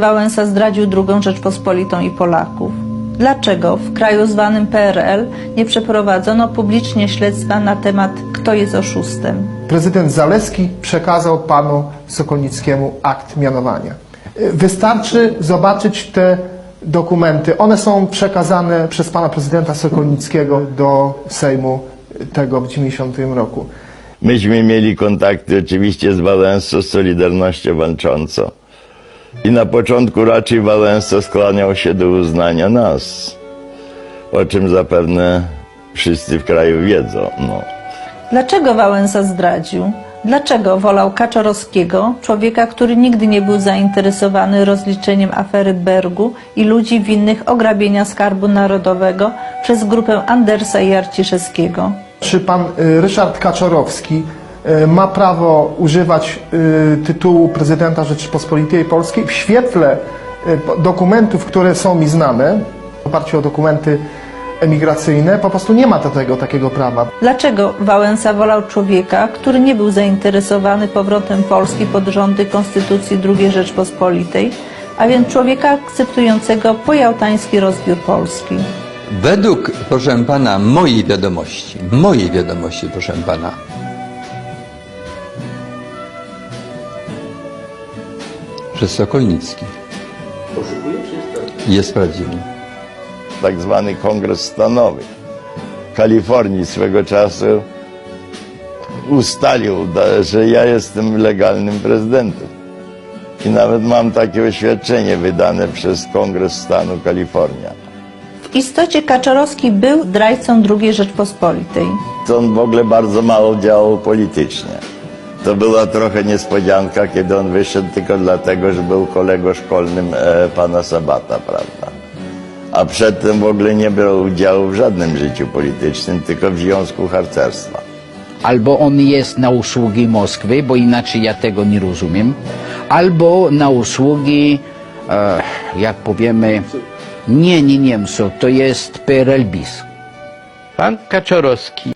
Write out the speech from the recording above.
Wałęsa zdradził drugą Rzeczpospolitą i Polaków? Dlaczego w kraju zwanym PRL nie przeprowadzono publicznie śledztwa na temat kto jest oszustem? Prezydent Zaleski przekazał panu Sokolnickiemu akt mianowania. Wystarczy zobaczyć te dokumenty. One są przekazane przez pana prezydenta Sokolnickiego do Sejmu tego w 90 roku. Myśmy mieli kontakty oczywiście z Wałęsą, z Solidarnością Walczącą. I na początku raczej Wałęsa skłaniał się do uznania nas, o czym zapewne wszyscy w kraju wiedzą. No. Dlaczego Wałęsa zdradził? Dlaczego wolał Kaczorowskiego, człowieka, który nigdy nie był zainteresowany rozliczeniem afery Bergu i ludzi winnych ograbienia Skarbu Narodowego przez grupę Andersa i Arciszewskiego? Czy pan y, Ryszard Kaczorowski ma prawo używać y, tytułu prezydenta Rzeczypospolitej Polskiej w świetle po- dokumentów, które są mi znane, w oparciu o dokumenty emigracyjne, po prostu nie ma do tego takiego prawa. Dlaczego Wałęsa wolał człowieka, który nie był zainteresowany powrotem Polski pod rządy Konstytucji II Rzeczpospolitej, a więc człowieka akceptującego pojałtański rozbiór Polski? Według, proszę pana, mojej wiadomości, mojej wiadomości, proszę pana, że Sokolnicki jest prawdziwy. Tak zwany kongres stanowy w Kalifornii swego czasu ustalił, że ja jestem legalnym prezydentem. I nawet mam takie oświadczenie wydane przez Kongres Stanu Kalifornia. W istocie Kaczorowski był zdrajcą II Rzeczpospolitej. To on w ogóle bardzo mało działał politycznie. To była trochę niespodzianka, kiedy on wyszedł tylko dlatego, że był kolegą szkolnym e, pana Sabata, prawda? A przedtem w ogóle nie brał udziału w żadnym życiu politycznym, tylko w Związku Harcerstwa. Albo on jest na usługi Moskwy, bo inaczej ja tego nie rozumiem, albo na usługi, e, jak powiemy, nie, nie Niemców, to jest PRL bis. Pan Kaczorowski